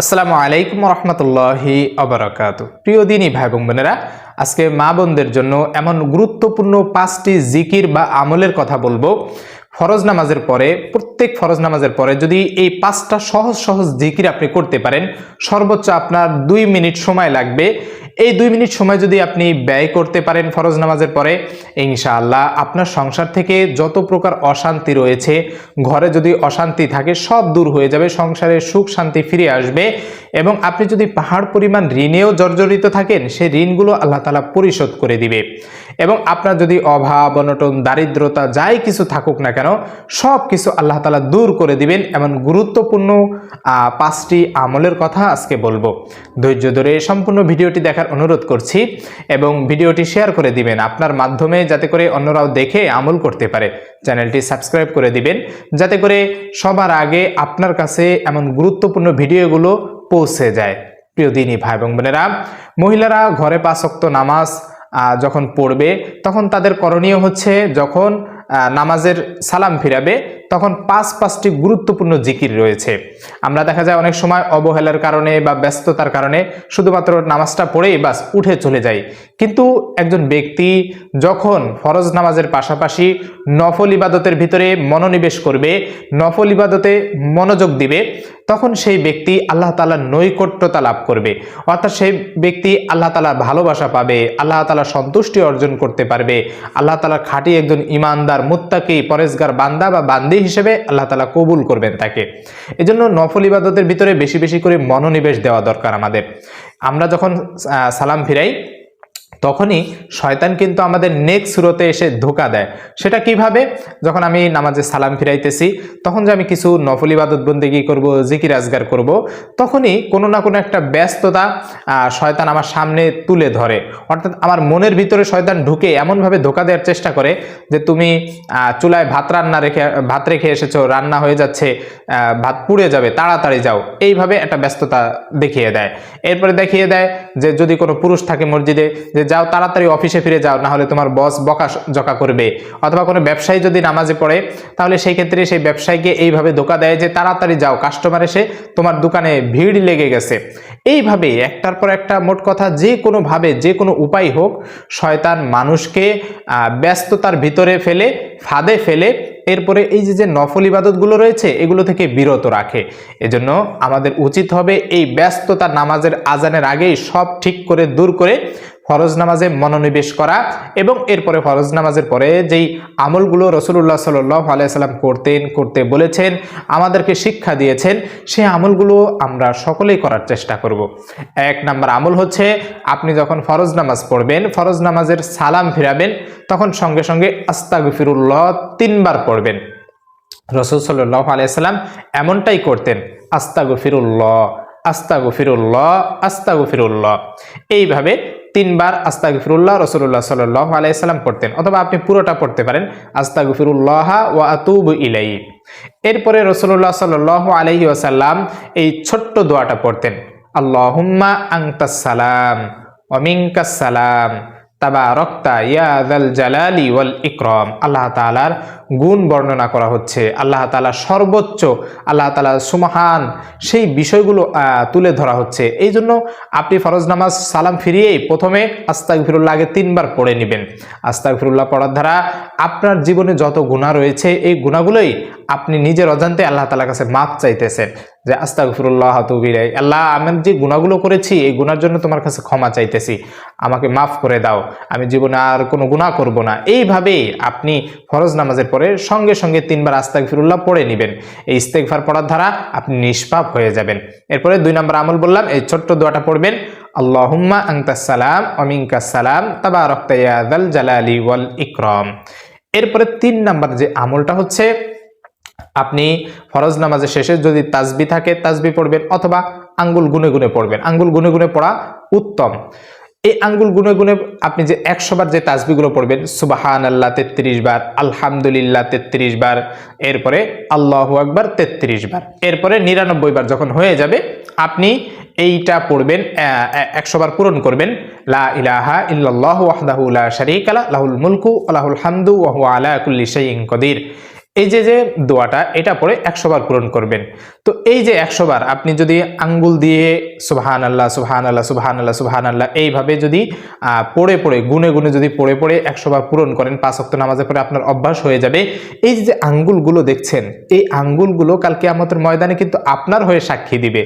আসসালামু আলাইকুম রহমতুল্লাহি অবরাকাত। প্রিয় দিনই ভাই বোন বোনেরা, আজকে মা বোনদের জন্য এমন গুরুত্বপূর্ণ পাঁচটি জিকির বা আমলের কথা বলব। ফরজ নামাজের পরে প্রত্যেক ফরজ নামাজের পরে যদি এই পাঁচটা সহজ সহজ জিকির আপনি করতে পারেন, সর্বোচ্চ আপনার দুই মিনিট সময় লাগবে। এই দুই মিনিট সময় যদি আপনি ব্যয় করতে পারেন ফরজ নামাজের পরে, ইনশাআল্লাহ আপনার সংসার থেকে যত প্রকার অশান্তি রয়েছে, ঘরে যদি অশান্তি থাকে সব দূর হয়ে যাবে, সংসারে সুখ শান্তি ফিরে আসবে এবং আপনি যদি পাহাড় পরিমাণ ঋণেও জর্জরিত থাকেন সেই ঋণগুলো আল্লাহ তালা পরিশোধ করে দিবে। এবং আপনার যদি অভাব, অনটন, দারিদ্রতা যাই কিছু থাকুক না কেন সব কিছু আল্লাহ তালা দূর করে দিবেন এমন গুরুত্বপূর্ণ পাঁচটি আমলের কথা আজকে বলব। ধৈর্য ধরে সম্পূর্ণ ভিডিওটি দেখার অনুরোধ করছি এবং ভিডিওটি শেয়ার করে দিবেন আপনার মাধ্যমে যাতে করে অন্যরাও দেখে আমল করতে পারে। চ্যানেলটি সাবস্ক্রাইব করে দিবেন যাতে করে সবার আগে আপনার কাছে এমন গুরুত্বপূর্ণ ভিডিওগুলো পৌঁছে যায়। প্রিয় দিনী ভাই এবং বোনেরা, মহিলারা ঘরে পাঁচক্ত নামাজ যখন পড়বে তখন তাদের করণীয় হচ্ছে যখন নামাজের সালাম ফিরাবে তখন পাঁচ পাঁচটি গুরুত্বপূর্ণ জিকির রয়েছে। আমরা দেখা যায় অনেক সময় অবহেলার কারণে বা ব্যস্ততার কারণে শুধুমাত্র নামাজটা পড়েই বাস উঠে চলে যাই। কিন্তু একজন ব্যক্তি যখন ফরজ নামাজের পাশাপাশি নফল ইবাদতের ভিতরে মনোনিবেশ করবে, নফল ইবাদতে মনোযোগ দিবে তখন সেই ব্যক্তি আল্লাহ তালার নৈকট্যতা লাভ করবে। অর্থাৎ সেই ব্যক্তি আল্লাহ তালার ভালোবাসা পাবে, আল্লাহ তালার সন্তুষ্টি অর্জন করতে পারবে। আল্লাহ তালার খাঁটি একজন ইমানদার মুত্তাকি, পরেশগার বান্দা বা বান্দি হিসেবে আল্লাহ তালা কবুল করবেন তাকে। এজন্য নফল ইবাদতের ভিতরে বেশি বেশি করে মনোনিবেশ দেওয়া দরকার আমাদের। আমরা যখন সালাম ফিরাই তখনই শয়তান কিন্তু আমাদের নেক সুরতে এসে ধোকা দেয়। সেটা কীভাবে? যখন আমি নামাজে সালাম ফিরাইতেছি, তখন যে আমি কিছু নফল ইবাদত বন্দেগি করব, জিকির আজগার করব, তখনই কোনো না কোনো একটা ব্যস্ততা শয়তান আমার সামনে তুলে ধরে। অর্থাৎ আমার মনের ভিতরে শয়তান ঢুকে এমনভাবে ধোকা দেওয়ার চেষ্টা করে যে তুমি চুলায় ভাত রান্না রেখে, ভাত রেখে এসেছ, রান্না হয়ে যাচ্ছে ভাত পুড়ে যাবে, তাড়াতাড়ি যাও। এইভাবে একটা ব্যস্ততা দেখিয়ে দেয়। এরপরে দেখিয়ে দেয় যে যদি কোনো পুরুষ থাকে মসজিদে, যে যাও তাড়াতাড়ি অফিসে ফিরে যাও, না হলে তোমার বস বকা জকা করবে। অথবা কোনো ব্যবসায়ী যদি নামাজে পড়ে, তাহলে সেই ক্ষেত্রে সেই ব্যবসায়ীকে এইভাবে ধোকা দেয় যে তাড়াতাড়ি যাও কাস্টমার এসে তোমার দোকানে ভিড় লেগে গেছে। এইভাবে একটার পর একটা মোট কথা যে কোনোভাবে, যে কোনো উপায় হোক, শয়তান মানুষকে ব্যস্ততার ভিতরে ফেলে, ফাঁদে ফেলে, এরপরে এই যে যে নফল ইবাদতগুলো রয়েছে, এগুলো থেকে বিরত রাখে। এজন্য আমাদের উচিত হবে এই ব্যস্ততা নামাজের আজানের আগেই সব ঠিক করে, দূর করে ফরজ নামাজে মনোনিবেশ করা এবং এরপরে ফরজ নামাজের পরে যেই আমলগুলো রসুল্লাহ সাল্লাহ আলাইসাল্লাম করতেন, করতে বলেছেন, আমাদেরকে শিক্ষা দিয়েছেন সেই আমলগুলো আমরা সকলেই করার চেষ্টা করব। এক নাম্বার আমল হচ্ছে আপনি যখন ফরজ নামাজ পড়বেন, ফরজ নামাজের সালাম ফিরাবেন, তখন সঙ্গে সঙ্গে আস্তাগফিরুল্লাহ তিনবার পড়বেন। রসুল সাল্লাহ আলাইসাল্লাম এমনটাই করতেন আস্তা গফিরুল্ল আস্তা আস্তাগফিরুল্লাহ আস্তাগফিরুল্লাহ আস্তাগফিরুল্লাহ। এইভাবে তিনবার আস্তাগফিরুল্লাহ রসুল্লাহ সাল্লাহ আলাইসাল্লাম পড়তেন, অথবা আপনি পুরোটা পড়তে পারেন, আস্তাগফিরুল্লাহ ওয়া আতুব ইলাই এরপরে রসুল্লাহ সাল্লাহ আলহি আসাল্লাম এই ছোট্ট দোয়াটা পড়তেন, আল্লাহুম্মা আংতাস সালাম সালাম। তাবা রক্তা ইয়াদাল জালালি ওয়াল ইকরম। আল্লাহ তালার গুণ বর্ণনা করা হচ্ছে। আল্লাহ তালা সর্বোচ্চ, আল্লাহ তালা সুমহান, সেই বিষয়গুলো তুলে ধরা হচ্ছে। এই জন্য আপনি ফরজ নামাজ সালাম ফিরিয়েই প্রথমে আস্তাক ফিরুল্লাহ আগে তিনবার পড়ে নেবেন। আস্তাক ফিরুল্লাহ পড়ার দ্বারা আপনার জীবনে যত গুণা রয়েছে, এই গুণাগুলোই আপনি নিজের অজান্তে আল্লাহ তালার কাছে মাপ চাইতেছেন। যে আস্তাক ফিরুল্লাহ তুবিরাই আল্লাহ, আমি যে গুণাগুলো করেছি, এই গুণার জন্য তোমার কাছে ক্ষমা চাইতেছি। আমাকে মাফ করে দাও। আমি জীবনে আর কোনো গুণা করব না। এইভাবে আপনি ফরজ নামাজের পরে সঙ্গে সঙ্গে তিনবার আস্তাক ফিরুল্লাহ পড়ে নেবেন। এই ইস্তেকভার পড়ার দ্বারা আপনি নিষ্পাপ হয়ে যাবেন। এরপরে দুই নম্বর আমল বললাম, এই ছোট্ট দোয়াটা পড়বেন, আল্লাহুম্মা আংতাস সালাম অমিঙ্কাস সালাম তাবা রক্তাল জালালি ওয়াল ইকরম। এরপরে তিন নাম্বার যে আমলটা হচ্ছে আপনি ফরজ নামাজের শেষে যদি তাজবি থাকে, তাজবি পড়বেন অথবা আঙ্গুল গুনে গুনে পড়বেন। আঙ্গুল গুনে গুনে পড়া উত্তম। এই আঙ্গুল গুনে গুনে আপনি যে একশো বার যে তাজবিগুলো পড়বেন সুবাহান আল্লাহ তেত্রিশ বার, আলহামদুলিল্লাহ তেত্রিশ বার, এরপরে আল্লাহ আকবার তেত্রিশ বার, এরপরে নিরানব্বই বার যখন হয়ে যাবে, আপনি এইটা পড়বেন একশো বার পূরণ করবেন, লা ইলাহা ইল্লাল্লাহু ওয়াহদাহু লা শারীকা লা, লাহুল মুলকু ওয়া লাহুল হামদু ওয়া হুয়া আলা কুল্লি কদির। এই যে যে দোয়াটা, এটা পরে একশো বার পূরণ করবেন। তো এই যে একশো বার, আপনি যদি আঙ্গুল দিয়ে সুবহান আল্লাহ সুবহান আল্লাহ সুবহান আল্লাহ সুবহান আল্লাহ এইভাবে যদি পড়ে পড়ে, গুনে গুনে যদি পড়ে পড়ে একশো বার পূরণ করেন, পাঁচ অক্ট নামাজের পরে আপনার অভ্যাস হয়ে যাবে। এই যে আঙ্গুলগুলো দেখছেন, এই আঙ্গুলগুলো কাল কিয়ামতের ময়দানে কিন্তু আপনার হয়ে সাক্ষী দিবে।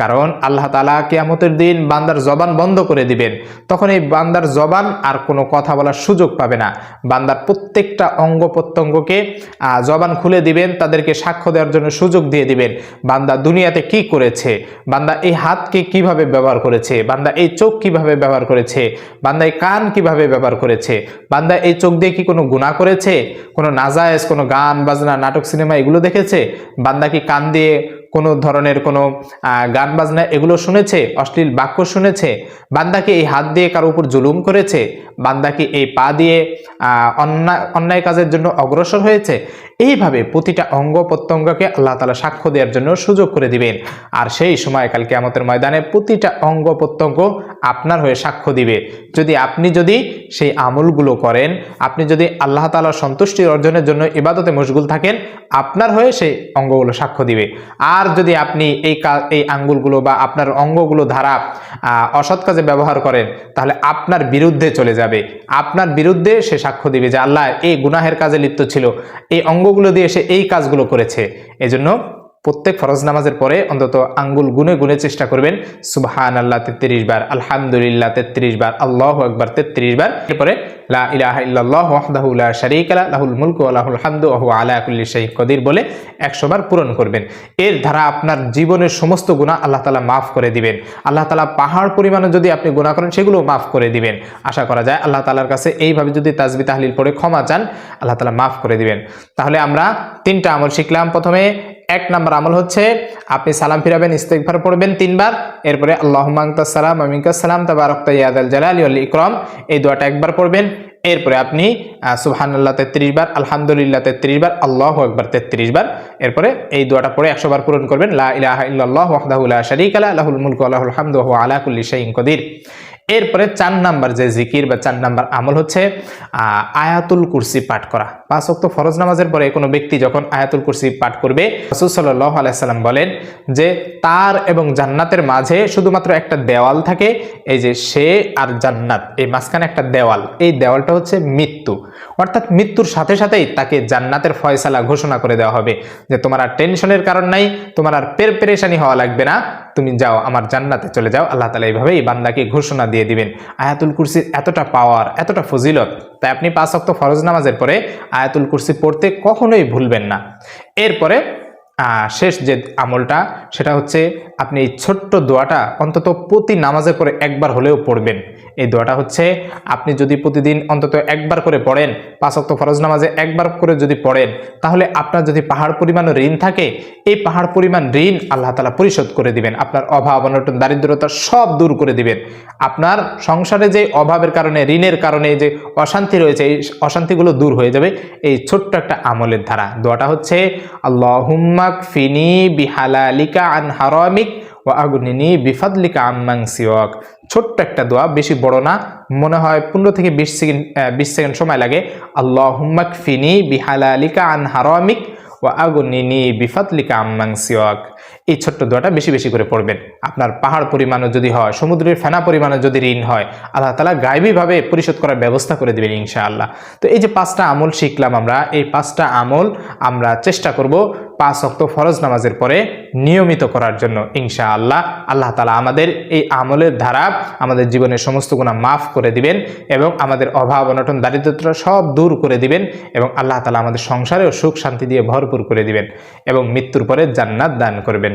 কারণ আল্লাহ তালা কেয়ামতের দিন বান্দার জবান বন্ধ করে দিবেন। তখন এই বান্দার জবান আর কোনো কথা বলার সুযোগ পাবে না। বান্দার প্রত্যেকটা অঙ্গ প্রত্যঙ্গকে জবান খুলে দিবেন, তাদেরকে সাক্ষ্য দেওয়ার জন্য সুযোগ দিয়ে দিবেন। বান্দা দুনিয়াতে কি করেছে? বান্দা এই হাতকে কীভাবে ব্যবহার করেছে? বান্দা এই চোখ কীভাবে ব্যবহার করেছে? বান্দা এই কান কীভাবে ব্যবহার করেছে? বান্দা এই চোখ দিয়ে কি কোনো গুণা করেছে? কোনো নাজায়েজ, কোনো গান, বাজনা, নাটক, সিনেমা এগুলো দেখেছে? বান্দা কি কান দিয়ে কোনো ধরনের কোনো গান বাজনা এগুলো শুনেছে, অশ্লীল বাক্য শুনেছে, বান্দাকে এই হাত দিয়ে কারও উপর জুলুম করেছে, বান্দাকে এই পা দিয়ে অন্যায় অন্যায় কাজের জন্য অগ্রসর হয়েছে, এইভাবে প্রতিটা অঙ্গ প্রত্যঙ্গকে আল্লাহ তালা সাক্ষ্য দেওয়ার জন্য সুযোগ করে দিবেন। আর সেই সময় কালকে আমাদের ময়দানে প্রতিটা অঙ্গ প্রত্যঙ্গ আপনার হয়ে সাক্ষ্য দিবে। যদি আপনি যদি সেই আমলগুলো করেন, আপনি যদি আল্লাহ তালার সন্তুষ্টি অর্জনের জন্য ইবাদতে মশগুল থাকেন, আপনার হয়ে সেই অঙ্গগুলো সাক্ষ্য দিবে। আর যদি আপনি এই এই আঙ্গুলগুলো বা আপনার অঙ্গগুলো ধারা অসৎ কাজে ব্যবহার করেন, তাহলে আপনার বিরুদ্ধে চলে যাবে। আপনার বিরুদ্ধে সে সাক্ষ্য দিবে যে, আল্লাহ, এই গুনাহের কাজে লিপ্ত ছিল। এই অঙ্গগুলো দিয়ে সে এই কাজগুলো করেছে। এজন্য প্রত্যেক ফরজ নামাজের পরে অন্তত আঙ্গুল গুনে গুনে চেষ্টা করবেন। সুবহান আল্লাহ তেত্রিশ বার, আলহামদুলিল্লাহ, তেত্রিশ বার, আল্লাহ একবার তেত্রিশ বার। এরপরে, লা আলা কুল্লি শাইইন কদির বলে 100 বার পূরণ করবেন। এর দ্বারা আপনার জীবনের সমস্ত গুনাহ আল্লাহ তাআলা মাফ করে দিবেন। আল্লাহ তাআলা পাহাড় পরিমাণে যদি আপনি গুনাহ করেন সেগুলো মাফ করে দিবেন। আশা করা যায় আল্লাহ তাআলার কাছে এইভাবে যদি তাজবি তাহলিল পড়ে ক্ষমা চান, আল্লাহ তাআলা মাফ করে দিবেন। তাহলে আমরা তিনটা আমল শিখলাম। প্রথমে এক নাম্বার আমল হচ্ছে, আপনি সালাম ফিরাবেন, ইস্তেগফার পড়বেন তিনবার, এরপরে আনতাস সালাম মিনকাস সালাম তাবারাকতা ইয়া যাল জালালি ওয়াল ইকরাম, এই দোয়াটা একবার পড়বেন, এরপরে আপনি সুবহানাল্লাহ তেত্রিশ বার, আলহামদুলিল্লাহ তেত্রিশ বার, আল্লাহ একবার তেত্রিশ বার, এরপরে এই দোয়াটা পড়ে একশো বার পূরণ করবেন, লা ইলাহা ইল্লাল্লাহ ওয়াহদাহু লা শারীকা লা, লাহুল মুলকু ওয়া লাহুল হামদু ওয়া হুয়া আলা কুল্লি কদির। এরপরে চার নাম্বার যে জিকির বা চার নাম্বার আমল হচ্ছে আয়াতুল কুরসি পাঠ করা। পাঁচ ওয়াক্ত ফরজ নামাজের পরে কোনো ব্যক্তি যখন আয়াতুল কুরসি পাঠ করবে, রাসূল সাল্লাল্লাহু আলাইহি সাল্লাম বলেন যে তার এবং জান্নাতের মাঝে শুধুমাত্র একটা দেওয়াল থাকে, এই যে সে আর জান্নাত, এই মাঝখানে একটা দেওয়াল। এই দেওয়ালটা হচ্ছে মৃত্যু। অর্থাৎ মৃত্যুর সাথে সাথেই তাকে জান্নাতের ফয়সালা ঘোষণা করে দেওয়া হবে যে তোমার আর টেনশনের কারণ নাই, তোমার আর পের পেরেশানি হওয়া লাগবে না। তুমি যাও, আমার জান্নাতে চলে যাও। আল্লাহ তালা এইভাবেই বান্দাকে ঘোষণা দিয়ে দিবেন। আয়াতুল কুরসির এতটা পাওয়ার এতটা ফজিলত, তাই আপনি পাঁচ অক্ত ফরজ নামাজের পরে আয়াতুল কুরসি পড়তে কখনোই ভুলবেন না। এরপরে শেষ যে আমলটা, সেটা হচ্ছে আপনি এই ছোট্ট দোয়াটা অন্তত প্রতি নামাজের পরে একবার হলেও পড়বেন। এই দোয়াটা হচ্ছে, আপনি যদি প্রতিদিন অন্তত একবার করে পড়েন, পাঁচ অক্ত ফরজ নামাজে একবার করে যদি পড়েন, তাহলে আপনার যদি পাহাড় পরিমাণ ঋণ থাকে, এই পাহাড় পরিমাণ ঋণ আল্লাহ তালা পরিশোধ করে দিবেন। আপনার অভাব, অনটন, দারিদ্রতা সব দূর করে দিবেন। আপনার সংসারে যে অভাবের কারণে, ঋণের কারণে যে অশান্তি রয়েছে, এই অশান্তিগুলো দূর হয়ে যাবে। এই ছোট্ট একটা আমলের ধারা। দোয়াটা হচ্ছে আল্লাহুম্মাক ফিনি বিহালালিকা আন হারামিক ও আগুনিনি বিফাদলিকা আম্মাং সিওয়াক। ছোট্ট একটা দোয়া, বেশি বড় না, মনে হয় পনেরো থেকে বিশ সেকেন্ড বিশ সেকেন্ড সময় লাগে। আল্লাহ হুম্মাক ফিনি বিহালালিকা আন হারামিক ও আগুনিনি বিফাতলিকা আম্মাং সিওয়াক। এই ছোট্ট দোয়াটা বেশি বেশি করে পড়বেন। আপনার পাহাড় পরিমাণও যদি হয়, সমুদ্রের ফেনা পরিমাণও যদি ঋণ হয়, আল্লাহ তালা গায়েবীভাবে পরিশোধ করার ব্যবস্থা করে দেবেন ইনশাআল্লাহ। তো এই যে পাঁচটা আমল শিখলাম আমরা, এই পাঁচটা আমল আমরা চেষ্টা করব পাঁচ অক্ত ফরজ নামাজের পরে নিয়মিত করার জন্য ইনশাআল্লাহ। আল্লাহ তালা আমাদের এই আমলের ধারা আমাদের জীবনের সমস্ত গুণা মাফ করে দিবেন এবং আমাদের অভাব, অনটন, দারিদ্রতা সব দূর করে দিবেন এবং আল্লাহ তালা আমাদের সংসারেও সুখ শান্তি দিয়ে ভরপুর করে দিবেন এবং মৃত্যুর পরে জান্নাত দান করবেন।